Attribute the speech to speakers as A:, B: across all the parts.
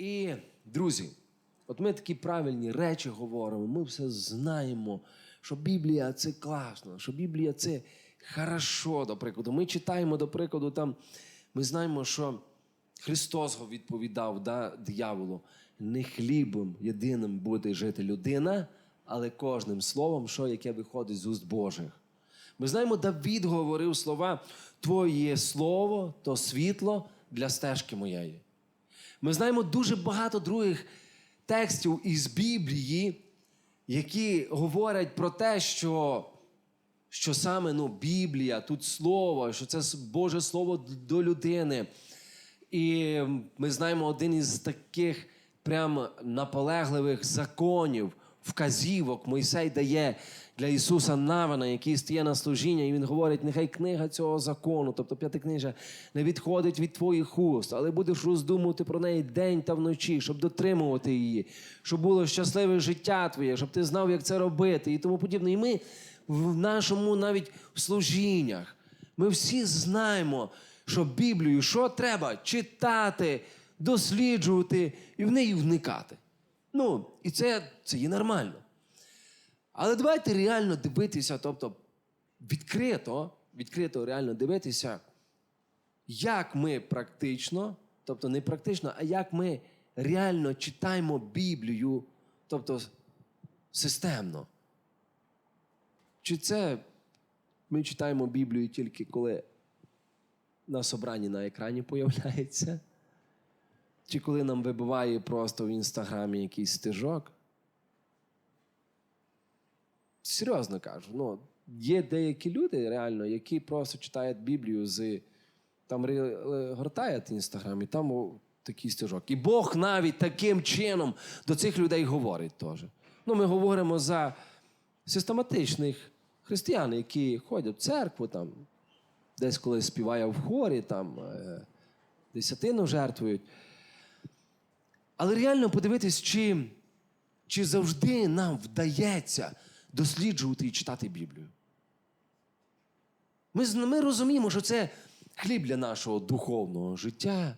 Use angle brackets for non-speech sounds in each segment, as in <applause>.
A: І, друзі, от ми такі правильні речі говоримо, ми все знаємо, що Біблія це класно, що Біблія це хорошо, до прикладу. Ми читаємо, до прикладу, там ми знаємо, що Христос відповідав да, дияволу, не хлібом єдиним буде жити людина, але кожним словом, що яке виходить з уст Божих. Ми знаємо, Давід говорив слова: Твоє слово то світло для стежки моєї. Ми знаємо дуже багато других текстів із Біблії, які говорять про те, що, що саме ну, Біблія, тут слово, що це Боже Слово до людини. І ми знаємо один із таких прям наполегливих законів, вказівок Мойсей дає для Ісуса Навина, який стає на служіння, і він говорить: нехай книга цього закону, тобто п'ятикнижа, не відходить від твоїх уст, але будеш роздумувати про неї день та вночі, щоб дотримувати її, щоб було щасливе життя твоє, щоб ти знав, як це робити, і тому подібне. І ми в нашому навіть в служіннях. Ми всі знаємо, що Біблію що треба читати, досліджувати і в неї вникати. Ну, і це, це є нормально. Але давайте реально дивитися, тобто відкрито, відкрито реально дивитися, як ми практично, тобто не практично, а як ми реально читаємо Біблію, тобто системно. Чи це ми читаємо Біблію тільки коли на собранні на екрані появляється? Чи коли нам вибиває просто в інстаграмі якийсь стежок? Серйозно кажу, ну, є деякі люди реально, які просто читають Біблію з там гортають інстаграм, і там такий стежок. І Бог навіть таким чином до цих людей говорить теж. Ну, ми говоримо за систематичних християн, які ходять в церкву, там, десь коли співає в хорі, там, е, десятину жертвують. Але реально подивитись, чи, чи завжди нам вдається досліджувати і читати Біблію. Ми, ми розуміємо, що це хліб для нашого духовного життя,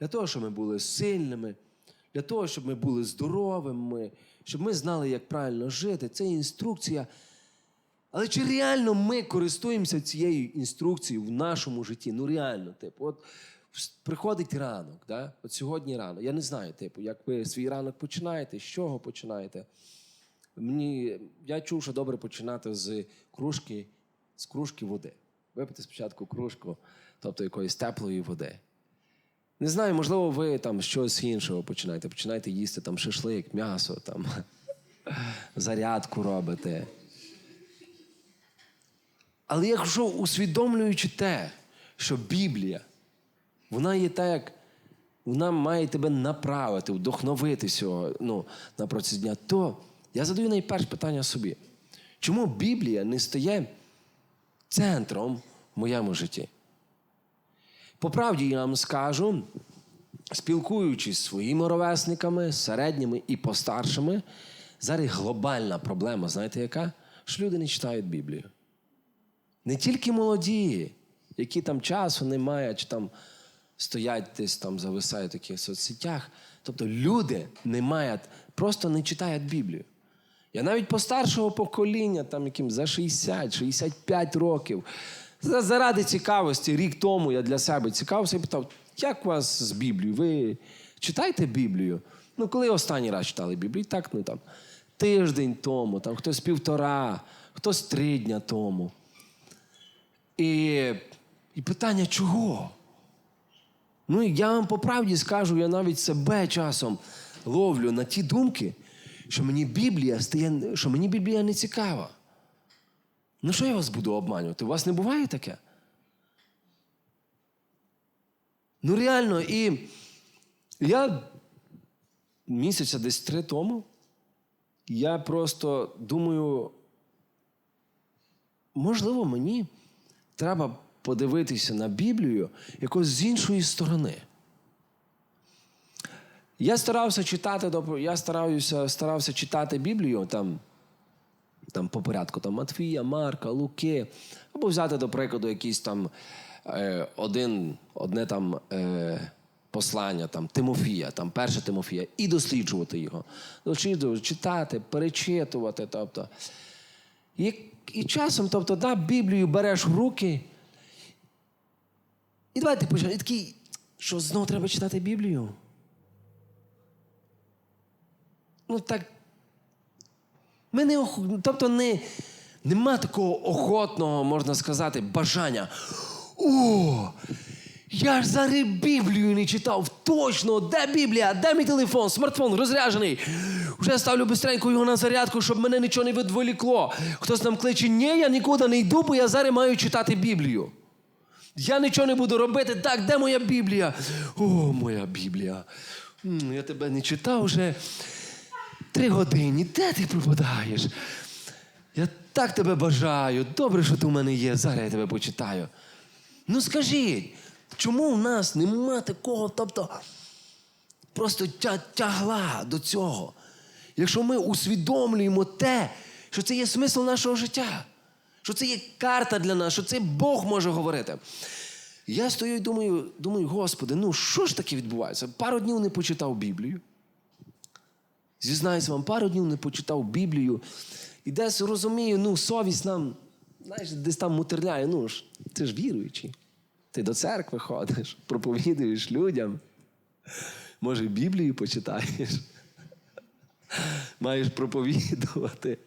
A: для того, щоб ми були сильними, для того, щоб ми були здоровими, щоб ми знали, як правильно жити. Це інструкція. Але чи реально ми користуємося цією інструкцією в нашому житті? Ну реально, типу, от приходить ранок, да? от сьогодні рано. Я не знаю, типу, як ви свій ранок починаєте, з чого починаєте. Мені, я чув, що добре починати з кружки, з кружки води. Випити спочатку кружку, тобто якоїсь теплої води. Не знаю, можливо, ви там щось іншого починаєте. Починаєте їсти там шашлик, м'ясо, там, <laughs> зарядку робите. Але якщо усвідомлюючи те, що Біблія, вона є так, як вона має тебе направити, вдохновити сього, ну, на протязі дня, то я задаю найперше питання собі. Чому Біблія не стає центром в моєму житті? По правді я вам скажу, спілкуючись зі своїми ровесниками, середніми і постаршими, зараз глобальна проблема, знаєте яка? Що люди не читають Біблію. Не тільки молоді, які там часу не мають, чи там стоять десь там, зависають в таких соцсетях. Тобто люди не мають, просто не читають Біблію. Я навіть постаршого покоління, там яким за 60-65 років, заради цікавості, рік тому я для себе цікавився і питав, як у вас з Біблією? Ви читаєте Біблію? Ну, коли останній раз читали Біблію? Так, ну там тиждень тому, там хтось півтора, хтось три дня тому. І, і питання чого? Ну, я вам по правді скажу, я навіть себе часом ловлю на ті думки, що мені Біблія стає, що мені Біблія не цікава. Ну, що я вас буду обманювати? У вас не буває таке? Ну, реально, і я місяця десь три тому, я просто думаю, можливо, мені треба подивитися на Біблію якось з іншої сторони. Я старався читати, я стараюся, старався читати Біблію там, там по порядку там, Матфія, Марка, Луки, або взяти, до прикладу, якийсь там е, один, одне там е, послання там, Тимофія, там, перше Тимофія, і досліджувати його. Досліджувати, читати, перечитувати. Тобто. І, і часом, тобто, да, Біблію береш в руки. І давайте почнемо. І такий, що знову треба читати Біблію. Ну так. Ми не ох... Тобто не, нема такого охотного, можна сказати, бажання. О! Я ж зараз Біблію не читав. Точно, де Біблія? Де мій телефон? Смартфон розряджений. Вже ставлю бистренько його на зарядку, щоб мене нічого не відволікло. Хтось нам кличе, ні, я нікуди не йду, бо я зараз маю читати Біблію. Я нічого не буду робити. Так, де моя Біблія? О, моя Біблія. Я тебе не читав вже три години. Де ти пропадаєш? Я так тебе бажаю. Добре, що ти у мене є. Зараз я тебе почитаю. Ну скажіть, чому в нас нема такого, тобто просто тя- тягла до цього? Якщо ми усвідомлюємо те, що це є смисл нашого життя, що це є карта для нас, що це Бог може говорити. Я стою і думаю, думаю, Господи, ну що ж таке відбувається? Пару днів не почитав Біблію. Зізнаюся вам, пару днів не почитав Біблію. І десь розумію, ну, совість нам, знаєш, десь там мутерляє. Ну ж, ти ж віруючий. Ти до церкви ходиш, <laughs> проповідуєш людям. Може, Біблію почитаєш. <laughs> Маєш проповідувати.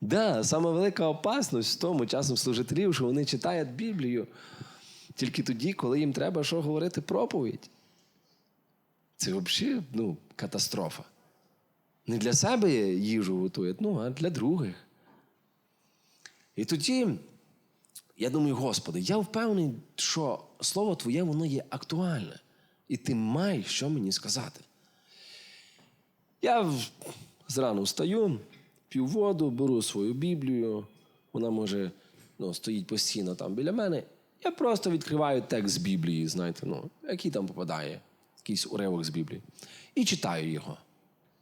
A: Да, сама велика опасність в тому часом служителів, що вони читають Біблію тільки тоді, коли їм треба що говорити проповідь. Це взагалі ну, катастрофа. Не для себе їжу готують, ну, а для других. І тоді я думаю, Господи, я впевнений, що Слово Твоє воно є актуальне. І ти маєш що мені сказати. Я зрано встаю, п'ю воду, беру свою Біблію. Вона може ну, стоїть постійно там біля мене. Я просто відкриваю текст з Біблії, знаєте, ну, який там попадає, якийсь уривок з Біблії. І читаю його.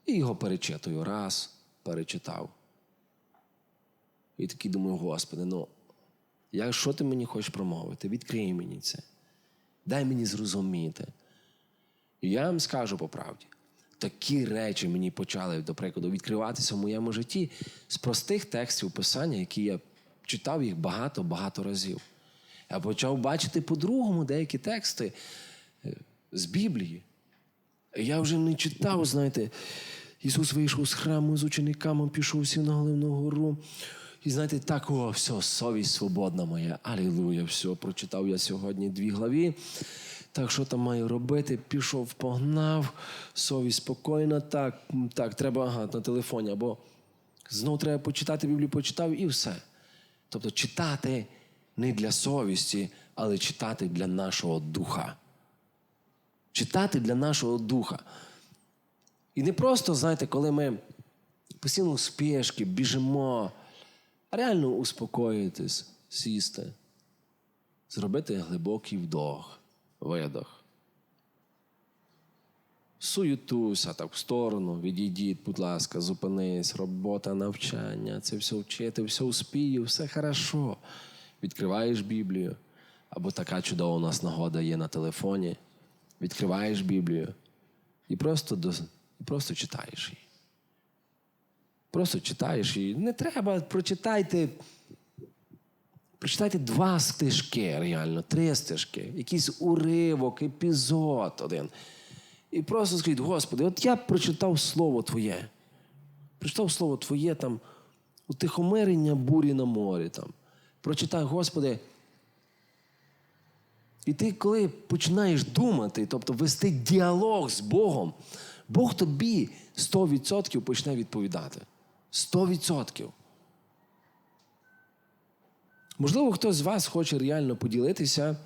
A: І його перечитую. Раз, перечитав. І такий думаю, Господи, ну, я, що ти мені хочеш промовити? Відкрий мені це. Дай мені зрозуміти. І я вам скажу по правді, такі речі мені почали, до прикладу, відкриватися в моєму житті з простих текстів писання, які я читав їх багато-багато разів. Я почав бачити по-другому деякі тексти е, з Біблії. Я вже не читав, знаєте, Ісус вийшов з храму з учениками, пішов сів на головну гору. І знаєте, так, о, все, совість свободна моя. Алілуя, все, прочитав я сьогодні дві главі. Так, що там маю робити? Пішов, погнав, совість спокійна, так, так, треба ага, на телефоні. Або знову треба почитати Біблію, почитав і все. Тобто читати не для совісті, але читати для нашого духа читати для нашого духа. І не просто, знаєте, коли ми постійно у спешки, біжимо, а реально успокоїтись, сісти, зробити глибокий вдох, видох. Суєтуся так в сторону, відійдіть, будь ласка, зупинись, робота, навчання, це все вчити, все успію, все хорошо. Відкриваєш Біблію, або така чудова у нас нагода є на телефоні. Відкриваєш Біблію і просто, до, і просто читаєш її. Просто читаєш її. Не треба, прочитайте. Прочитайте два стежки, реально, три стежки, якийсь уривок, епізод один. І просто скажіть, Господи, от я прочитав Слово Твоє. Прочитав Слово Твоє там утихомирення бурі на морі. Там. Прочитай, Господи. І ти, коли починаєш думати, тобто вести діалог з Богом, Бог тобі 100% почне відповідати. 100%. Можливо, хтось з вас хоче реально поділитися,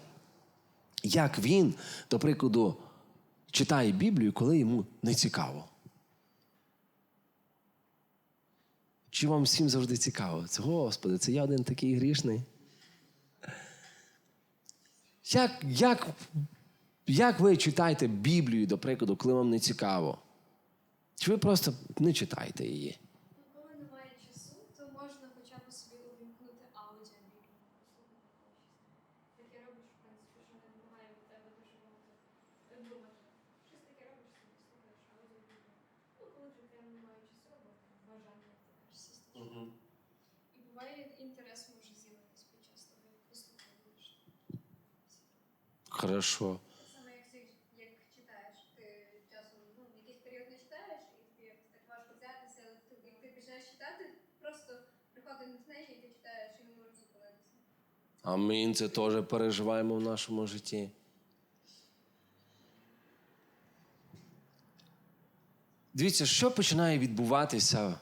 A: як він, до прикладу, читає Біблію, коли йому не цікаво. Чи вам всім завжди цікаво? Це, Господи, це я один такий грішний. Як, як, як ви читаєте Біблію, до прикладу, коли вам не цікаво? Чи ви просто не читаєте її?
B: Ну, Коли немає часу, то можна хоча б собі увімкнути аудіо Біблію. Так я роблю, в принципі, що не вимагає від тебе дуже немає часу або бажання сісти. І буває інтерес може з'явитися під час того, як вислуховуєш.
A: Хорошо.
C: Само, як, ти- як читаєш, ти часом ну, якийсь період не читаєш, і тобі якось так важко взятися, але ти, як ти починаєш читати, просто приходить натхнення, і ти читаєш і не можеш зупинитися.
A: А ми це теж переживаємо в нашому житті. Дивіться, що починає відбуватися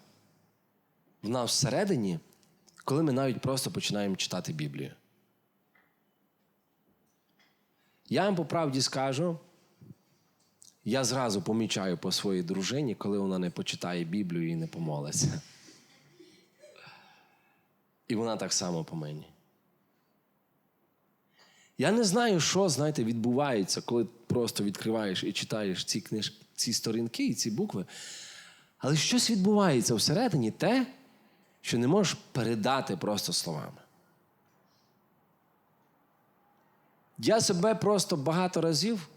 A: в нас всередині, коли ми навіть просто починаємо читати Біблію. Я вам по правді скажу, я зразу помічаю по своїй дружині, коли вона не почитає Біблію і не помолиться. І вона так само по мені. Я не знаю, що, знаєте, відбувається, коли просто відкриваєш і читаєш ці книж... ці сторінки і ці букви. Але щось відбувається всередині те, що не можеш передати просто словами. Я себе просто багато разів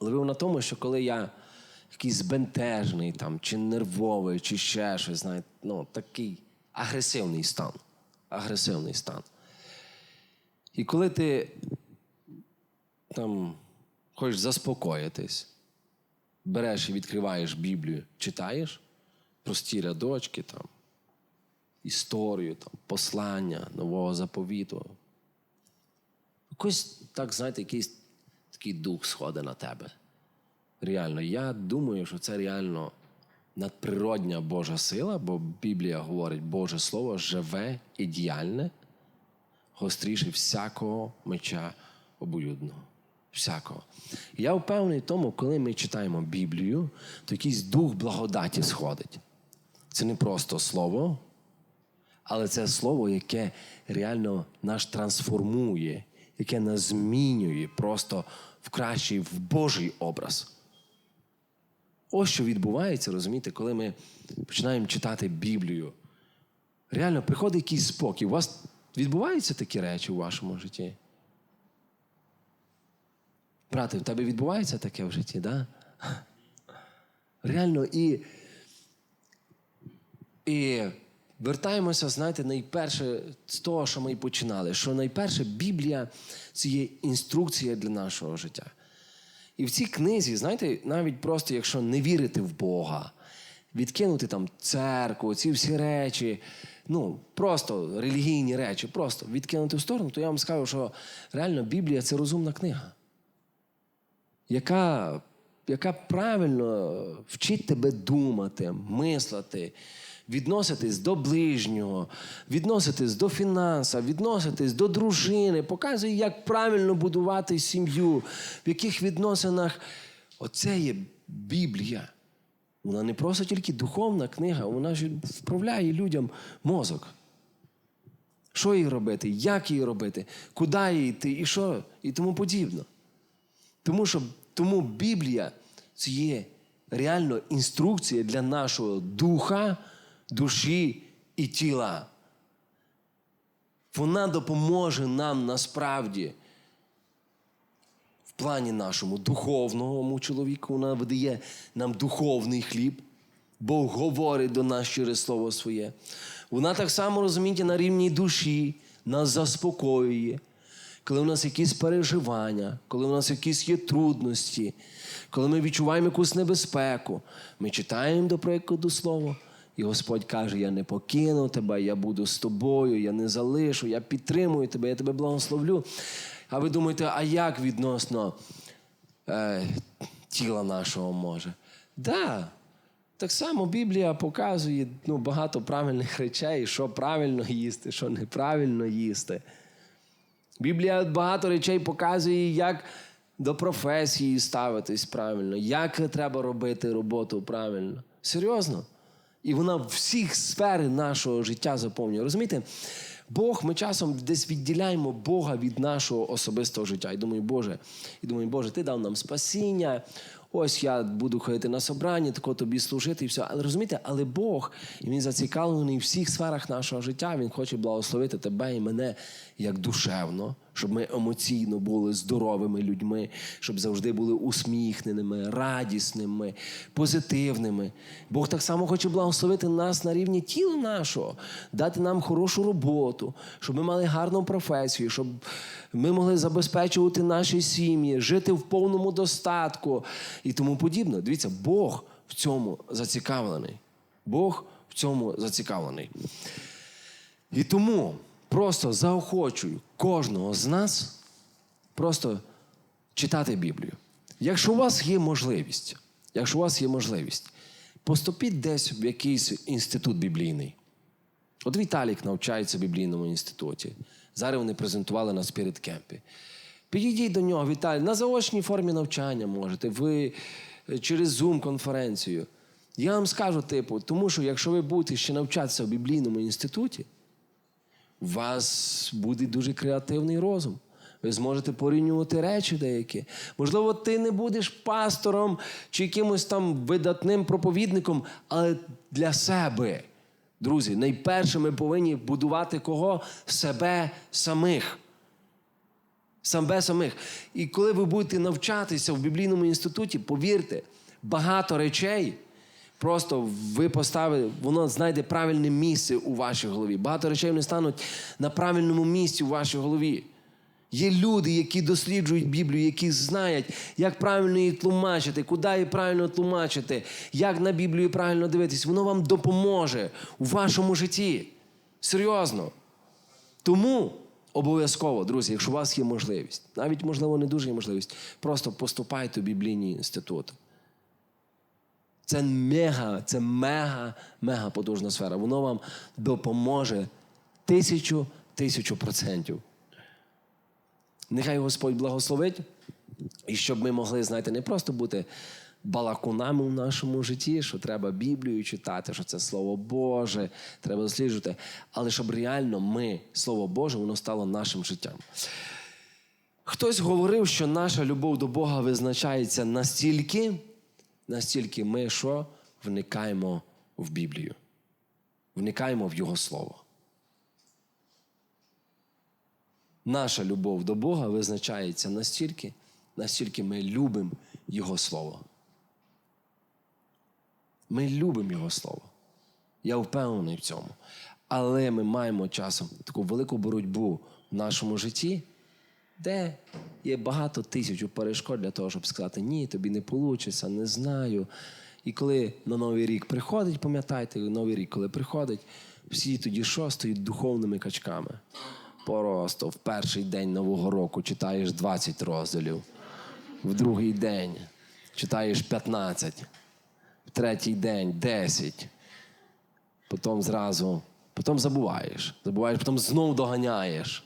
A: ловив на тому, що коли я якийсь збентежений там, чи нервовий, чи ще щось, знаєте, ну, такий агресивний стан. Агресивний стан. І коли ти там хочеш заспокоїтись, береш і відкриваєш Біблію, читаєш прості рядочки, там, історію, там, послання нового заповіту. Якось так, знаєте, якийсь такий дух сходить на тебе. Реально, я думаю, що це реально надприродня Божа сила, бо Біблія говорить, Боже Слово живе і гостріше всякого меча обоюдного. Всякого. Я впевнений в тому, коли ми читаємо Біблію, то якийсь дух благодаті сходить. Це не просто слово, але це слово, яке реально нас трансформує, яке нас змінює просто в кращий, в Божий образ. Ось що відбувається, розумієте, коли ми починаємо читати Біблію. Реально приходить якийсь спокій. У вас відбуваються такі речі у вашому житті? Брате, в тебе відбувається таке в житті, да? Реально, і, і вертаємося, знаєте, найперше з того, що ми і починали. Що найперше Біблія це є інструкція для нашого життя. І в цій книзі, знаєте, навіть просто якщо не вірити в Бога, відкинути там церкву, ці всі речі, ну, просто релігійні речі, просто відкинути в сторону, то я вам скажу, що реально Біблія це розумна книга, яка, яка правильно вчить тебе думати, мислити, відноситись до ближнього, відноситись до фінанса, відноситись до дружини, показує, як правильно будувати сім'ю, в яких відносинах. Оце є Біблія. Вона не просто тільки духовна книга, вона ж вправляє людям мозок. Що їй робити, як її робити, куди їй йти і що, і тому подібно. Тому що тому Біблія це є реально інструкція для нашого духа, душі і тіла. Вона допоможе нам насправді в плані нашому духовному чоловіку, вона видає нам духовний хліб. Бог говорить до нас через слово своє. Вона так само, розумієте, на рівні душі нас заспокоює. Коли у нас якісь переживання, коли у нас якісь є трудності, коли ми відчуваємо якусь небезпеку, ми читаємо, до прикладу, слово, і Господь каже: Я не покину тебе, я буду з тобою, я не залишу, я підтримую тебе, я тебе благословлю. А ви думаєте, а як відносно е, тіла нашого може? Да, так само Біблія показує ну, багато правильних речей, що правильно їсти, що неправильно їсти. Біблія багато речей показує, як до професії ставитись правильно, як треба робити роботу правильно. Серйозно. І вона всіх сфери нашого життя заповнює. Розумієте? Бог, ми часом десь відділяємо Бога від нашого особистого життя. І думаю, Боже, і думаю, Боже, ти дав нам спасіння. Ось я буду ходити на собрання, тако тобі служити і все. Але розумієте, але Бог, він зацікавлений в всіх сферах нашого життя. Він хоче благословити тебе і мене як душевно, щоб ми емоційно були здоровими людьми, щоб завжди були усміхненими, радісними, позитивними. Бог так само хоче благословити нас на рівні тіла нашого, дати нам хорошу роботу, щоб ми мали гарну професію, щоб ми могли забезпечувати наші сім'ї, жити в повному достатку і тому подібне. Дивіться, Бог в цьому зацікавлений. Бог в цьому зацікавлений. І тому просто заохочую кожного з нас просто читати Біблію. Якщо у вас є можливість, якщо у вас є можливість, поступіть десь в якийсь інститут біблійний. От Віталік навчається в біблійному інституті. Зараз вони презентували на Spirit Кемпі. Підійдіть до нього, Віталій, на заочній формі навчання можете, ви е, через Zoom-конференцію. Я вам скажу, типу, тому що якщо ви будете ще навчатися в біблійному інституті, у вас буде дуже креативний розум. Ви зможете порівнювати речі деякі. Можливо, ти не будеш пастором чи якимось там видатним проповідником, але для себе. Друзі, найперше ми повинні будувати кого? Себе самих. Себе самих. І коли ви будете навчатися в біблійному інституті, повірте, багато речей просто ви поставите, воно знайде правильне місце у вашій голові. Багато речей вони стануть на правильному місці у вашій голові. Є люди, які досліджують Біблію, які знають, як правильно її тлумачити, куди її правильно тлумачити, як на Біблію правильно дивитись. Воно вам допоможе у вашому житті. Серйозно. Тому обов'язково, друзі, якщо у вас є можливість, навіть, можливо, не дуже є можливість, просто поступайте в біблійні інститути. Це мега, це мега, мега потужна сфера. Воно вам допоможе тисячу, тисячу процентів. Нехай Господь благословить, і щоб ми могли, знаєте, не просто бути балакунами в нашому житті, що треба Біблію читати, що це Слово Боже, треба досліджувати, але щоб реально ми, Слово Боже, воно стало нашим життям. Хтось говорив, що наша любов до Бога визначається настільки, настільки ми що вникаємо в Біблію, вникаємо в Його Слово. Наша любов до Бога визначається настільки, настільки ми любимо Його Слово. Ми любимо Його Слово. Я впевнений в цьому. Але ми маємо часом таку велику боротьбу в нашому житті, де є багато тисяч перешкод для того, щоб сказати, ні, тобі не вийде, не знаю. І коли на Новий рік приходить, пам'ятайте, Новий рік, коли приходить, всі тоді що стають духовними качками. Просто в перший день Нового року читаєш 20 розділів, в другий день читаєш 15, в третій день 10. Потім зразу, потім забуваєш. Забуваєш, потім знов доганяєш.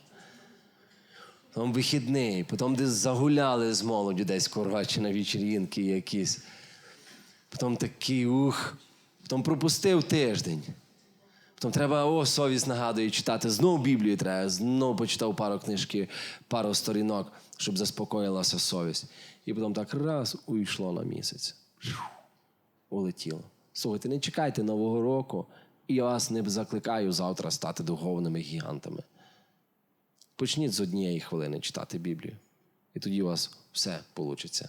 A: Потім вихідний, потім десь загуляли з молоддю десь коротше на вечірінки якісь. Потім такий ух, потім пропустив тиждень. Потім треба, о, совість нагадує читати. Знову Біблію треба, знову почитав пару книжки, пару сторінок, щоб заспокоїлася совість. І потім так раз уйшло на місяць. Улетіло. Слухайте, не чекайте Нового року, і я вас не закликаю завтра стати духовними гігантами. Почніть з однієї хвилини читати Біблію. І тоді у вас все вийде.